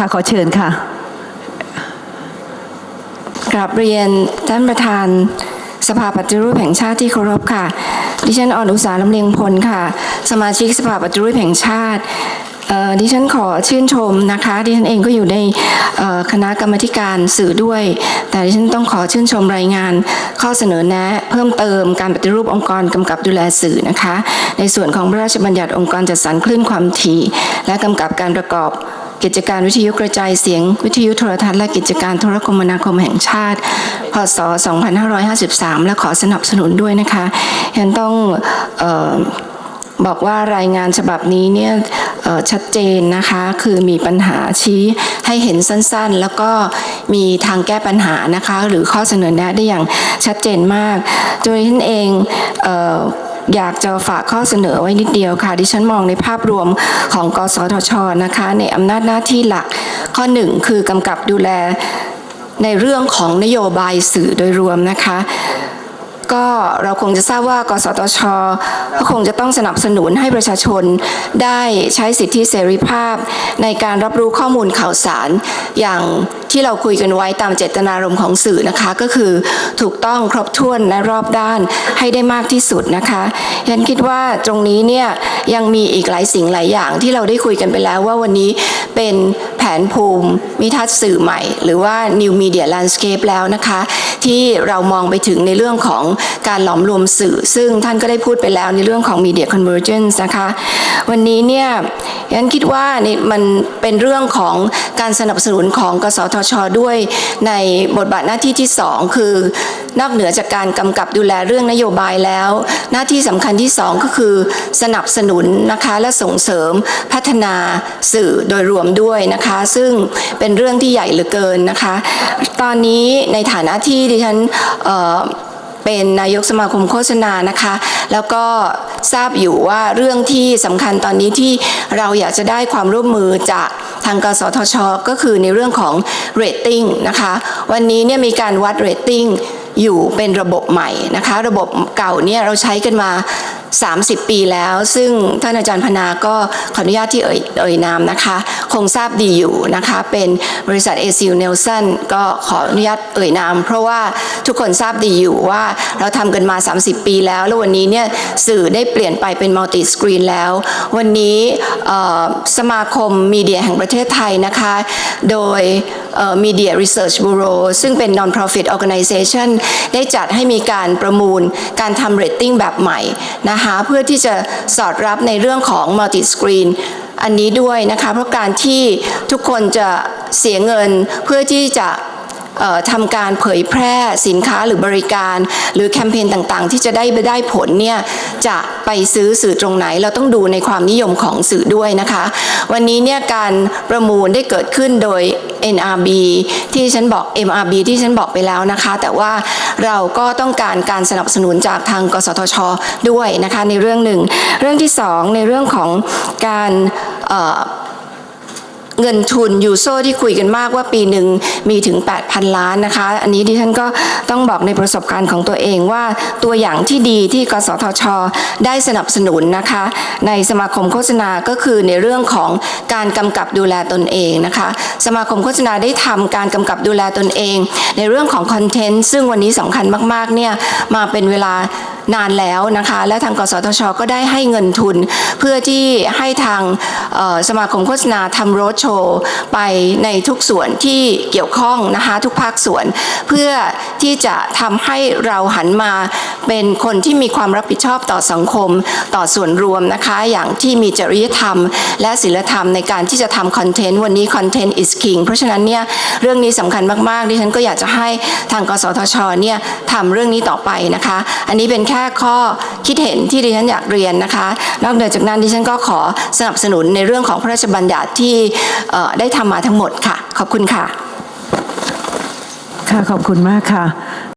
ค่ะขอเชิญค่ะกราบเรียนท่านประธานสภาปฏิรูปแห่งชาติที่เคารพค่ะ ดิฉันอ่อนอุตสาลำเลียงพลค่ะ สมาชิกสภาปฏิรูปแห่งชาติเอ่อดิฉันขอชื่นชมนะคะ ดิฉันเองก็อยู่ในคณะกรรมธิการสื่อด้วย แต่ดิฉันต้องขอชื่นชมรายงาน ข้อเสนอแนะ เพิ่มเติมการปฏิรูปองค์กรกำกับดูแลสื่อนะคะ ในส่วนของพระราชบัญญัติองค์กรจัดสรรคลื่นความถี่ และกำกับการประกอบ กิจการวิทยุกระจายเสียง วิทยุโทรทัศน์และกิจการโทรคมนาคมแห่งชาติ พศ 2553 และขอสนับสนุนด้วยนะคะฉันต้องออบอกว่ารายงานฉบับนี้เนี่ยชัดเจนนะคะ คือมีปัญหาชี้ให้เห็นสั้นๆ แล้วก็มีทางแก้ปัญหานะคะ หรือข้อเสนอแนะได้อย่างชัดเจนมากโดยท่านเองเอ อยากจะฝากข้อเสนอไว้นิดเดียวค่ะ ดิฉันมองในภาพรวมของกสทชนะคะ ในอำนาจหน้าที่หลัก ข้อหนึ่งคือกำกับดูแลในเรื่องของนโยบายสื่อโดยรวมนะคะ ก็เราคงจะทราบว่ากสทชก็คงจะต้องสนับสนุนให้ประชาชนได้ใช้สิทธิเสรีภาพ ในการรับรู้ข้อมูลข่าวสาร อย่างที่เราคุยกันไว้ตามเจตนารมณ์ของสื่อนะคะ ก็คือถูกต้องครบถ้วนและรอบด้านให้ได้มากที่สุดนะคะฉันคิดว่าตรงนี้เนี่ยยังมีอีกหลายสิ่งหลายอย่างที่เราได้คุยกันไปแล้วว่าวันนี้เป็นแผนภูมิมิทัศน์สื่อใหม่ หรือว่า New Media Landscape แล้วนะคะ ที่เรามองไปถึงในเรื่องของการหลอมรวมสื่อ ซึ่งท่านก็ได้พูดไปแล้วในเรื่องของ Media Convergence นะคะ วันนี้เนี่ยฉันคิดว่านี่มันเป็นเรื่องของการสนับสนุนของกสทช ด้วยในบทบาทหน้าที่ที่สองคือนอกเหนือจากการกำกับดูแลเรื่องนโยบายแล้ว หน้าที่สำคัญที่สองก็คือสนับสนุนนะคะและส่งเสริมพัฒนาสื่อโดยรวมด้วยนะคะ ซึ่งเป็นเรื่องที่ใหญ่เหลือเกินนะคะ ตอนนี้ในฐานะที่ดิฉันเเป็นนายกสมาคมโฆษณานะคะ แล้วก็ทราบอยู่ว่าเรื่องที่สำคัญตอนนี้ที่เราอยากจะได้ความร่วมมือจากทางกสทช ก็คือในเรื่องของเรตติ้งนะคะ วันนี้เนี่ยมีการวัดเรตติ้งอยู่เป็นระบบใหม่นะคะ ระบบเก่าเนี่ยเราใช้กันมา 30 ปีแล้ว ซึ่งท่านอาจารย์พนาก็ขออนุญาตที่เอ่ยเอ่ยนามนะคะ คงทราบดีอยู่นะคะ เป็นบริษัทเอซิลเนลสันก็ขออนุญาตเอ่ยนาม เพราะว่าทุกคนทราบดีอยู่ว่าเราทำกันมา 30 ปีแล้ว แล้ววันนี้เนี่ยสื่อได้เปลี่ยนไปเป็นมัลติสกรีนแล้ว วันนี้สมาคมมีเดียแห่งประเทศไทยนะคะ โดย Media Research Bureau ซึ่งเป็น non-profit organization ได้จัดให้มีการประมูลการทำเรตติ้งแบบใหม่นะคะเพื่อที่จะสอดรับในเรื่องของ multi screen อันนี้ด้วยนะคะเพราะการที่ทุกคนจะเสียเงินเพื่อที่จะ ทำการเผยแพร่สินค้าหรือบริการ หรือแคมเปญต่างๆ ที่จะได้ได้ผลเนี่ยจะไปซื้อสื่อตรงไหน เราต้องดูในความนิยมของสื่อด้วยนะคะ วันนี้เนี่ยการประมูลได้เกิดขึ้นโดย NRB ที่ฉันบอก MRB ที่ฉันบอกไปแล้วนะคะ แต่ว่าเราก็ต้องการการสนับสนุนจากทางกสทช ด้วยนะคะในเรื่องหนึ่ง เรื่องที่สองในเรื่องของการ เงินทุนยูโซที่คุยกันมากว่าปีหนึ่งมีถึง 8,000 ล้านนะคะ อันนี้ดิฉันก็ต้องบอกในประสบการณ์ของตัวเองว่าตัวอย่างที่ดีที่กสทช ได้สนับสนุนนะคะ ในสมาคมโฆษณาก็คือในเรื่องของการกำกับดูแลตนเองนะคะ สมาคมโฆษณาได้ทำการกำกับดูแลตนเอง ในเรื่องของคอนเทนต์ซึ่งวันนี้สำคัญมากๆเนี่ยมาเป็นเวลา นานแล้วนะคะ และทางกสทช ก็ได้ให้เงินทุน เพื่อที่ให้ทางสมาคมโฆษณาทำโรดโชว์ไปในทุกส่วนที่เกี่ยวข้องนะคะทุกภาคส่วน เพื่อที่จะทำให้เราหันมาเป็นคนที่มีความรับผิดชอบต่อสังคมต่อส่วนรวมนะคะ อย่างที่มีจริยธรรม และศีลธรรมในการที่จะทำคอนเทนต์วันนี้คอนเทนต์ is king เพราะฉะนั้นเนี่ยเรื่องนี้สำคัญมากๆดิฉันก็อยากจะให้ทางกสทชเนี่ยทำเรื่องนี้ต่อไปนะคะ อันนี้เป็นแค่ข้อคิดเห็นที่ดิฉันอยากเรียนนะคะ นอกเหนือจากนั้นดิฉันก็ขอสนับสนุนในเรื่องของพระราชบัญญัติที่ได้ทำมาทั้งหมดค่ะ ขอบคุณค่ะ ค่ะขอบคุณมากค่ะ